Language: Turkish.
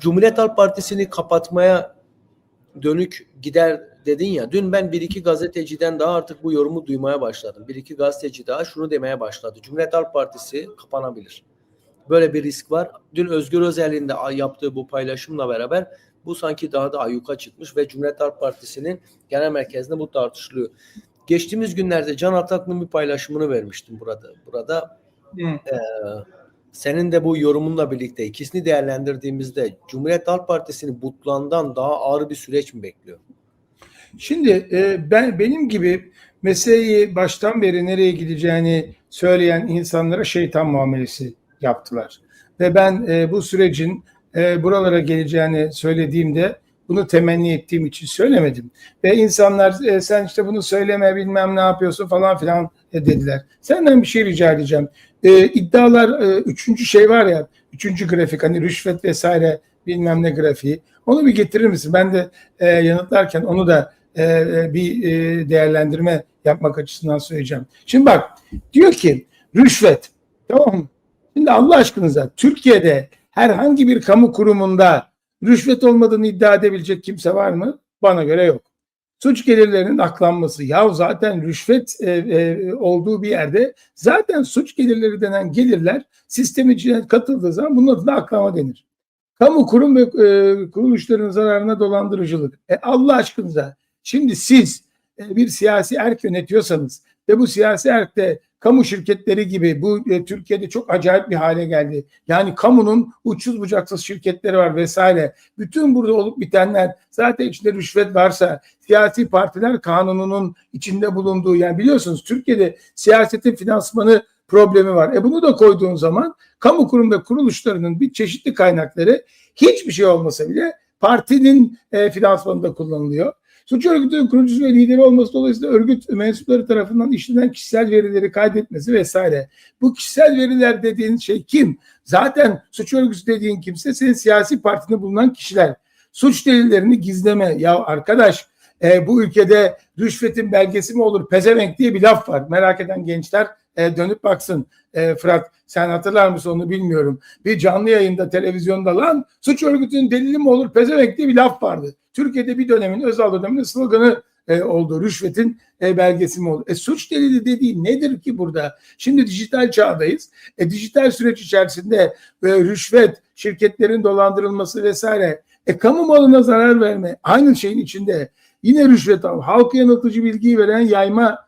Cumhuriyet Halk Partisi'ni kapatmaya dönük gider dedin ya. Dün ben bir iki gazeteciden daha artık bu yorumu duymaya başladım. Bir iki gazeteci daha şunu demeye başladı. Cumhuriyet Halk Partisi kapanabilir. Böyle bir risk var. Dün Özgür Özel'in de yaptığı bu paylaşımla beraber bu sanki daha da ayyuka çıkmış ve Cumhuriyet Halk Partisi'nin genel merkezinde bu tartışılıyor. Geçtiğimiz günlerde Can Ataklı'nın bir paylaşımını vermiştim burada. Burada Hı. e, senin de bu yorumunla birlikte ikisini değerlendirdiğimizde Cumhuriyet Halk Partisi'ni butlandan daha ağır bir süreç mi bekliyor? Şimdi e, ben benim gibi meseleyi baştan beri nereye gideceğini söyleyen insanlara şeytan muamelesi yaptılar. Ve ben e, bu sürecin e, buralara geleceğini söylediğimde bunu temenni ettiğim için söylemedim. Ve insanlar e, sen işte bunu söyleme bilmem ne yapıyorsun falan filan e, dediler. Senden bir şey rica edeceğim. E, iddialar e, üçüncü şey var ya üçüncü grafik hani rüşvet vesaire bilmem ne grafiği. Onu bir getirir misin? Ben de e, yanıtlarken onu da e, e, bir e, değerlendirme yapmak açısından söyleyeceğim. Şimdi bak diyor ki rüşvet tamam? Şimdi Allah aşkınıza Türkiye'de herhangi bir kamu kurumunda rüşvet olmadığını iddia edebilecek kimse var mı? Bana göre yok. Suç gelirlerinin aklanması. Ya zaten rüşvet e, e, olduğu bir yerde zaten suç gelirleri denen gelirler sistem içine katıldığı zaman bunun adına aklama denir. Kamu kurum ve e, kuruluşların zararına dolandırıcılık. E, Allah aşkınıza şimdi siz e, bir siyasi erk yönetiyorsanız ve bu siyasi erk de kamu şirketleri gibi bu e, Türkiye'de çok acayip bir hale geldi. Yani kamunun uçsuz bucaksız şirketleri var vesaire. Bütün burada olup bitenler zaten içinde rüşvet varsa siyasi partiler kanununun içinde bulunduğu yani biliyorsunuz Türkiye'de siyasetin finansmanı problemi var. E bunu da koyduğun zaman kamu kurum ve kuruluşlarının bir çeşitli kaynakları hiçbir şey olmasa bile partinin e, finansmanında kullanılıyor. Suç örgütünün kurucusu ve lideri olması dolayısıyla örgüt mensupları tarafından işlenen kişisel verileri kaydetmesi vesaire. Bu kişisel veriler dediğin şey kim? Zaten suç örgütü dediğin kimse senin siyasi partinde bulunan kişiler. Suç delillerini gizleme. Ya arkadaş e, bu ülkede rüşvetin belgesi mi olur? Pezevenk diye bir laf var. Merak eden gençler e, dönüp baksın. E, Fırat sen hatırlar mısın onu bilmiyorum. Bir canlı yayında televizyonda lan suç örgütünün delili mi olur? Pezevenk diye bir laf vardı. Türkiye'de bir dönemin özel döneminde sloganı e, oldu. Rüşvetin e, belgesi mi oldu? E, suç delili dediği nedir ki burada? Şimdi dijital çağdayız. E, dijital süreç içerisinde e, rüşvet, şirketlerin dolandırılması vesaire. E, kamu malına zarar verme aynı şeyin içinde. Yine rüşvet al. Halka yanıltıcı bilgiyi veren yayma